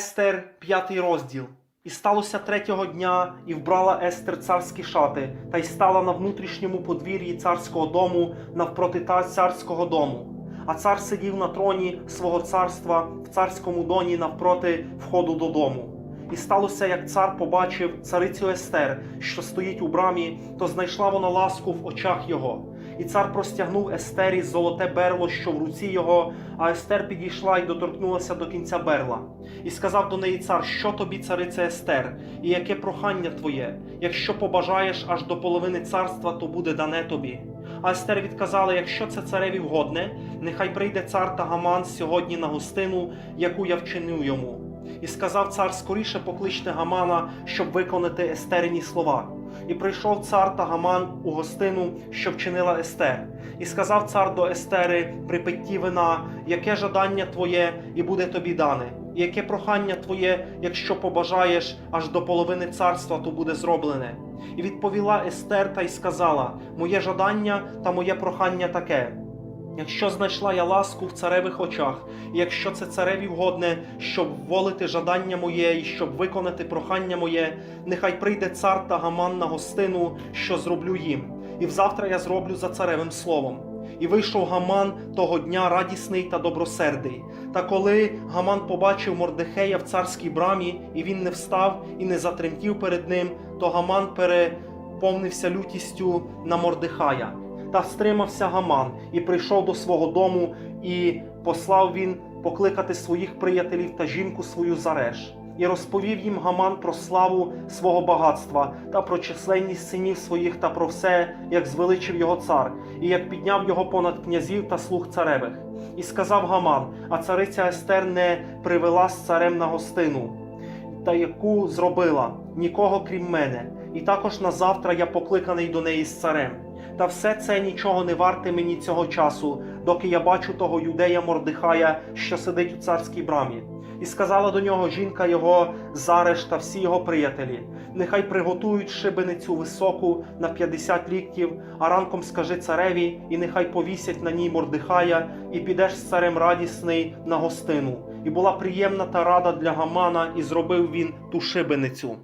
Естер, п'ятий розділ. І сталося третього дня, і вбрала Естер царські шати, та й стала на внутрішньому подвір'ї царського дому навпроти та царського дому. А цар сидів на троні свого царства в царському доні навпроти входу додому. І сталося, як цар побачив царицю Естер, що стоїть у брамі, то знайшла вона ласку в очах його. І цар простягнув Естері золоте берло, що в руці його, а Естер підійшла і доторкнулася до кінця берла. І сказав до неї цар, що тобі, цариця Естер, і яке прохання твоє? Якщо побажаєш аж до половини царства, то буде дане тобі. А Естер відказала: якщо це цареві вгодне, нехай прийде цар та Гаман сьогодні на гостину, яку я вчинив йому. І сказав цар скоріше покличте Гамана, щоб виконати Естерині слова. І прийшов цар та Гаман у гостину, що вчинила Естер. І сказав цар до Естери при питті вина, яке жадання твоє, і буде тобі дане, і яке прохання твоє, якщо побажаєш аж до половини царства, то буде зроблене. І відповіла Естер та й сказала: Моє жадання та моє прохання таке. Якщо знайшла я ласку в царевих очах, і якщо це цареві вгодне, щоб волити жадання моє і щоб виконати прохання моє, нехай прийде цар та гаман на гостину, що зроблю їм, і взавтра я зроблю за царевим словом. І вийшов Гаман того дня радісний та добросердий. Та коли Гаман побачив Мордехея в царській брамі, і він не встав і не затремтів перед ним, то Гаман переповнився лютістю на Мордехая. Та стримався Гаман і прийшов до свого дому, і послав він покликати своїх приятелів та жінку свою Зареш. І розповів їм Гаман про славу свого багатства та про численність синів своїх та про все, як звеличив його цар, і як підняв його понад князів та слуг царевих. І сказав Гаман: А цариця Естер не привела з царем на гостину, та яку зробила нікого крім мене. І також на завтра я покликаний до неї з царем. Та все це нічого не варте мені цього часу, доки я бачу того юдея Мордихая, що сидить у царській брамі. І сказала до нього жінка його Зареш та всі його приятелі: нехай приготують шибеницю високу на 50 ліктів, а ранком скажи цареві, і нехай повісять на ній Мордихая, і підеш з царем радісний на гостину. І була приємна та рада для Гамана, і зробив він ту шибеницю.